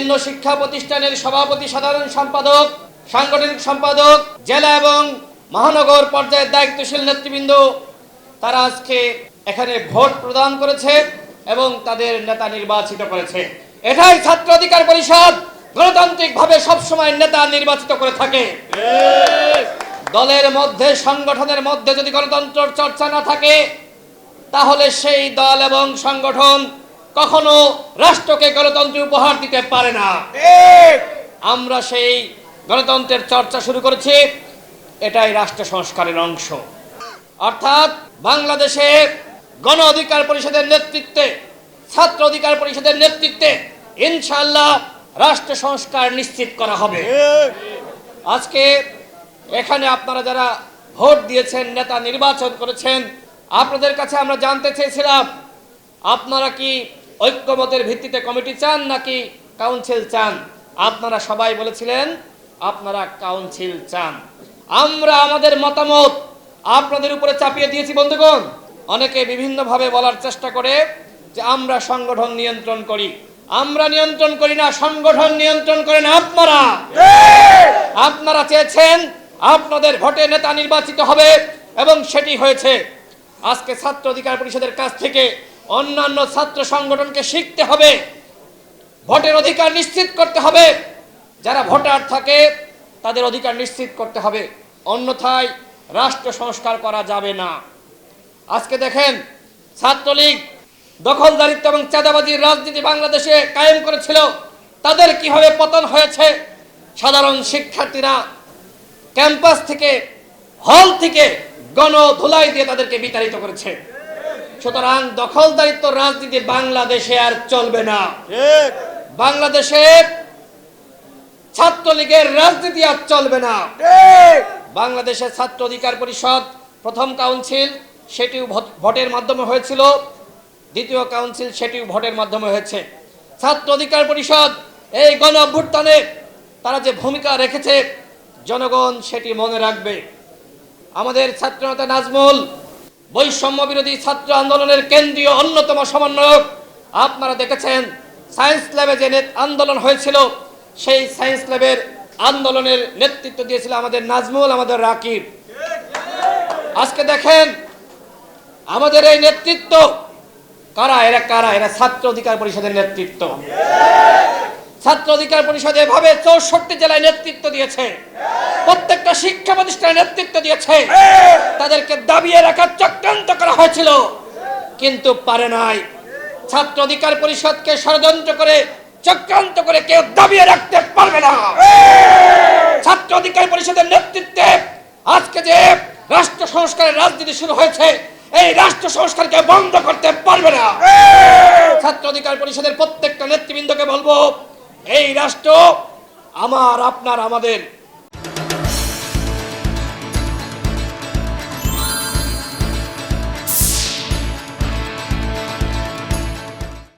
বিভিন্ন শিক্ষা প্রতিষ্ঠানের সভাপতি সাধারণ সম্পাদক, সাংগঠনিক সম্পাদক, জেলা এবং মহানগর পর্যায়ের দায়িত্বশীল নেতৃবৃন্দ, তারা আজকে এখানে ভোট প্রদান করেছে এবং তাদের নেতা নির্বাচিত করেছে। এটাই ছাত্র অধিকার পরিষদ গণতান্ত্রিকভাবে সবসময় নেতা নির্বাচিত করে থাকে। দলের মধ্যে, সংগঠনের মধ্যে যদি গণতন্ত্র চর্চা না থাকে, তাহলে সেই দল এবং সংগঠন কখনো রাষ্ট্রকে গণতন্ত্র উপহার দিতে পারে না। আমরা সেই গণতন্ত্রের চর্চা শুরু করেছি এটাই রাষ্ট্র সংস্কারের অংশ। অর্থাৎ বাংলাদেশে গণ অধিকার পরিষদের নেতৃত্বে ছাত্র অধিকার পরিষদের নেতৃত্বে ইনশাল্লাহ রাষ্ট্র সংস্কার নিশ্চিত করা হবে। আজকে এখানে আপনারা যারা ভোট দিয়েছেন নেতা নির্বাচন করেছেন আপনাদের কাছে আমরা জানতে চেয়েছিলাম আপনারা কি ঐক্যমতের ভিত্তিতে কমিটি চান নাকি কাউন্সিল চান? আপনারা সবাই বলেছিলেন, আপনারা কাউন্সিল চান। আমরা আমাদের মতামত আপনাদের উপরে চাপিয়ে দিয়েছি, বন্ধুগণ। অনেকে বিভিন্নভাবে বলার চেষ্টা করে যে আমরা সংগঠন নিয়ন্ত্রণ করি। আমরা নিয়ন্ত্রণ করি না, সংগঠন নিয়ন্ত্রণ করেন আপনারা। আপনারা চেয়েছেন আপনাদের ভোটে নেতা নির্বাচিত হবে এবং সেটি হয়েছে। আজকে ছাত্র অধিকার পরিষদের কাছ থেকে অন্যান্য ছাত্র সংগঠনকে শিখতে হবে। ভোটের অধিকার নিশ্চিত করতে হবে। যারা ভোটার থাকে, তাদের অধিকার নিশ্চিত করতে হবে। অন্যথায় রাষ্ট্র সংস্কার করা যাবে না। আজকে দেখেন, ছাত্রলীগ দখলদারিত্ব এবং চাঁদাবাজির রাজনীতি বাংলাদেশে কায়েম করেছিল। তাদের কীভাবে পতন হয়েছে? সাধারণ শিক্ষার্থীরা ক্যাম্পাস থেকে, হল থেকে গণ ধুলাই দিয়ে তাদেরকে বিতাড়িত করেছে। সুতরাং দখলদারিত্ব রাজনীতি বাংলাদেশে আর চলবে না। বাংলাদেশে ছাত্রলীগের রাজনীতি আর চলবে না। বাংলাদেশের ছাত্র অধিকার পরিষদ প্রথম কাউন্সিল সেটিও ভোট- ভোটের মাধ্যমে হয়েছিল। দ্বিতীয় কাউন্সিল সেটিও ভোটের মাধ্যমে হয়েছে। ছাত্র অধিকার পরিষদ এই গণ অভ্যুত্থানে তারা যে ভূমিকা রেখেছে জনগণ সেটি মনে রাখবে। আমাদের ছাত্রনেতা নাজমুল বৈষম্য বিরোধী ছাত্র আন্দোলনের কেন্দ্রীয় অন্যতম সমন্বয়ক। আপনারা দেখেছেন সায়েন্স ল্যাবে যে আন্দোলন হয়েছিল, সেই সায়েন্স ল্যাবের আন্দোলনের নেতৃত্ব দিয়েছিল আমাদের নাজমুল, আমাদের রাকিব। আজকে দেখেন, আমাদের এই নেতৃত্ব, কারা? এরা কারা? এরা ছাত্র অধিকার পরিষদের নেতৃত্ব। ছাত্র অধিকার পরিষদ এভাবে চৌষট্টি জেলায় নেতৃত্ব দিয়েছে। প্রত্যেকটা শিক্ষা প্রতিষ্ঠানে নেতৃত্ব দিয়েছে। তাদেরকে দাবিয়ে রাখার চক্রান্ত করা হয়েছিল। কিন্তু পারে নাই। ছাত্র অধিকার পরিষদকে ষড়যন্ত্র করে, চক্রান্ত করে কেউ দাবিয়ে রাখতে পারবে না। ছাত্র অধিকার পরিষদের নেতৃত্বে আজকে যে রাষ্ট্র সংস্কারের রাজনীতি শুরু হয়েছে, এই রাষ্ট্র সংস্কারকে বন্ধ করতে পারবে না। ছাত্র অধিকার পরিষদের প্রত্যেকটা নেতৃবৃন্দকে বলব এই রাষ্ট্র আমার আপনার আমাদের।